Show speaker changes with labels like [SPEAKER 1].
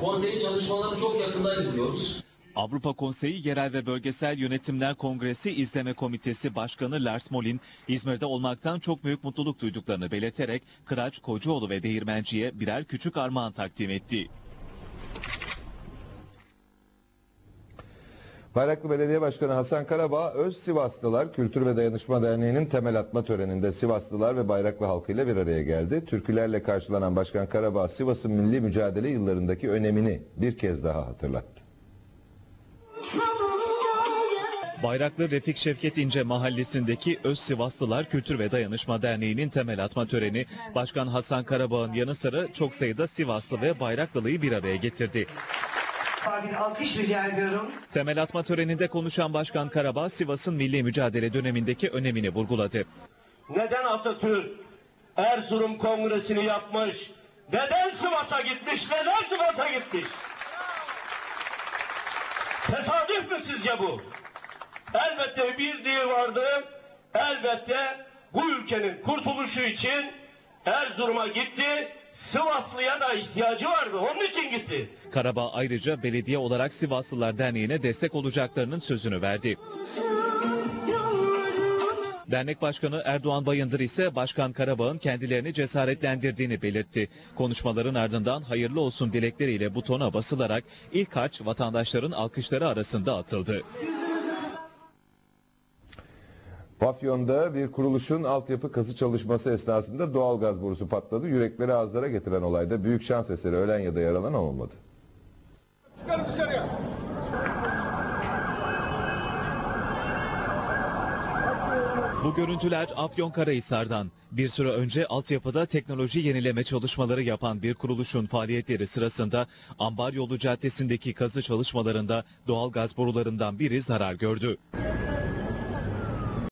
[SPEAKER 1] Konseyin çalışmalarını çok yakından izliyoruz.
[SPEAKER 2] Avrupa Konseyi Yerel ve Bölgesel Yönetimler Kongresi İzleme Komitesi Başkanı Lars Molin, İzmir'de olmaktan çok büyük mutluluk duyduklarını belirterek Kıraç, Kocaoğlu ve Değirmenci'ye birer küçük armağan takdim etti.
[SPEAKER 3] Bayraklı Belediye Başkanı Hasan Karabağ, Öz Sivaslılar Kültür ve Dayanışma Derneği'nin temel atma töreninde Sivaslılar ve Bayraklı halkıyla bir araya geldi. Türkülerle karşılanan Başkan Karabağ, Sivas'ın milli mücadele yıllarındaki önemini bir kez daha hatırlattı.
[SPEAKER 2] Bayraklı Refik Şevket İnce mahallesindeki Öz Sivaslılar Kültür ve Dayanışma Derneği'nin temel atma töreni Başkan Hasan Karabağ'ın yanı sıra çok sayıda Sivaslı ve Bayraklılıyı bir araya getirdi.
[SPEAKER 4] Bir alkış rica ediyorum.
[SPEAKER 2] Temel atma töreninde konuşan Başkan Karabağ Sivas'ın milli mücadele dönemindeki önemini vurguladı.
[SPEAKER 5] Neden Atatürk Erzurum Kongresi'ni yapmış? Neden Sivas'a gitmiş? Neden Sivas'a gitmiş? Tesadüf mü sizce bu? Elbette bir diye vardı. Elbette bu ülkenin kurtuluşu için Erzurum'a gitti. Sivaslı'ya da ihtiyacı vardı. Onun için gitti.
[SPEAKER 2] Karabağ ayrıca belediye olarak Sivaslılar Derneği'ne destek olacaklarının sözünü verdi. Dernek Başkanı Erdoğan Bayındır ise Başkan Karabağ'ın kendilerini cesaretlendirdiğini belirtti. Konuşmaların ardından hayırlı olsun dilekleriyle butona basılarak ilk harç vatandaşların alkışları arasında atıldı.
[SPEAKER 3] Papyon'da bir kuruluşun altyapı kazı çalışması esnasında doğal gaz borusu patladı. Yürekleri ağızlara getiren olayda büyük şans eseri ölen ya da yaralanan olmadı.
[SPEAKER 2] Bu görüntüler Afyonkarahisar'dan. Bir süre önce altyapıda teknoloji yenileme çalışmaları yapan bir kuruluşun faaliyetleri sırasında Ambar Yolu Caddesi'ndeki kazı çalışmalarında doğal gaz borularından biri zarar gördü.